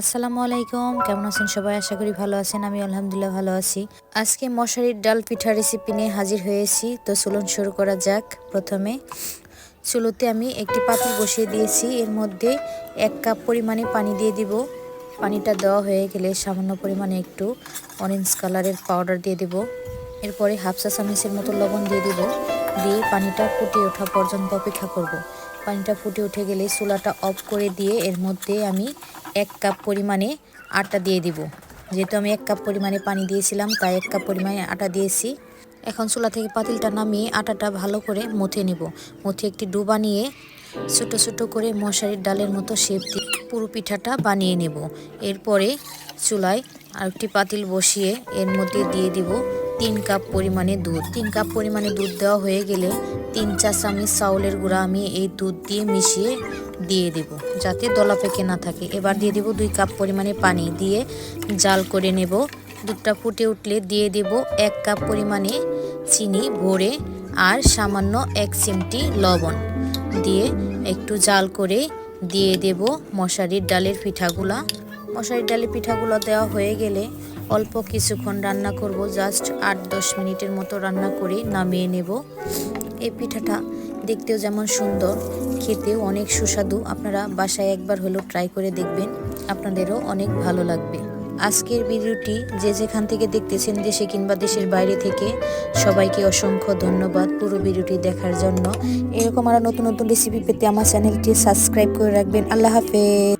আসসালামু আলাইকুম। কেমন আছেন সবাই? আশা করি ভালো আছেন। আমি আলহামদুলিল্লাহ ভালো আছি। আজকে মশারির ডাল পিঠা রেসিপি নিয়ে হাজির হয়েছি। তো চলুন শুরু করা যাক প্রথমে। চুলোতে আমি একটি পাতিল বসিয়ে দিয়েছি। এর মধ্যে এক কাপ পরিমাণে পানি দিয়ে দিব। পানিটা দেওয়া হয়ে গেলে সামান্য পরিমাণে একটু অরেঞ্জ কালারের পাউডার দিয়ে দেব। এরপরে হাফ হাফসা চামচের মতো লবণ দিয়ে দিব। দিয়ে পানিটা ফুটে ওঠা পর্যন্ত অপেক্ষা করব। পানিটা ফুটে উঠে গেলে চুলাটা অফ করে দিয়ে এর মধ্যে আমি এক কাপ পরিমাণে আটা দিয়ে দিব। যেহেতু আমি এক কাপ পরিমাণে পানি দিয়েছিলাম, তাই এক কাপ পরিমাণে আটা দিয়েছি। এখন চুলা থেকে পাতিলটা নামিয়ে আটাটা ভালো করে মুথে নেব। মুথে একটি ডু বানিয়ে ছোটো ছোটো করে মশারির ডালের মতো শেপ দিয়ে পুরো পিঠাটা বানিয়ে নেব। এরপরে চুলায় আরেকটি পাতিল বসিয়ে এর মধ্যে দিয়ে দিব তিন কাপ পরিমাণে দুধ। তিন কাপ পরিমাণে দুধ দেওয়া হয়ে গেলে তিন চা চামচ চাউলের গুঁড়া আমি এই দুধ দিয়ে মিশিয়ে দিয়ে দেব, যাতে দলা পেকে না থাকে। এবার দিয়ে দেব দুই কাপ পরিমাণে পানি দিয়ে জাল করে নেব। দুধটা ফুটে উঠলে দিয়ে দেব এক কাপ পরিমাণে চিনি ভরে আর সামান্য এক চিমটি লবণ দিয়ে একটু জাল করে দিয়ে দেব মশারির ডালের পিঠাগুলা। মশারির ডালের পিঠাগুলো দেওয়া হয়ে গেলে অল্প কিছুক্ষণ রান্না করব, জাস্ট আট দশ মিনিটের মতো রান্না করে নামিয়ে নেব। এই পিঠাটা দেখতেও যেমন সুন্দর, খেতেও অনেক সুস্বাদু। আপনারা বাসায় একবার হলেও ট্রাই করে দেখবেন, আপনাদেরও অনেক ভালো লাগবে। আজকের ভিডিওটি যে যেখান থেকে দেখতেছেন দেশে কিংবা দেশের বাইরে থেকে, সবাইকে অসংখ্য ধন্যবাদ পুরো ভিডিওটি দেখার জন্য। এরকম আরও নতুন নতুন রেসিপি পেতে আমার চ্যানেলটি সাবস্ক্রাইব করে রাখবেন। আল্লাহ হাফেজ।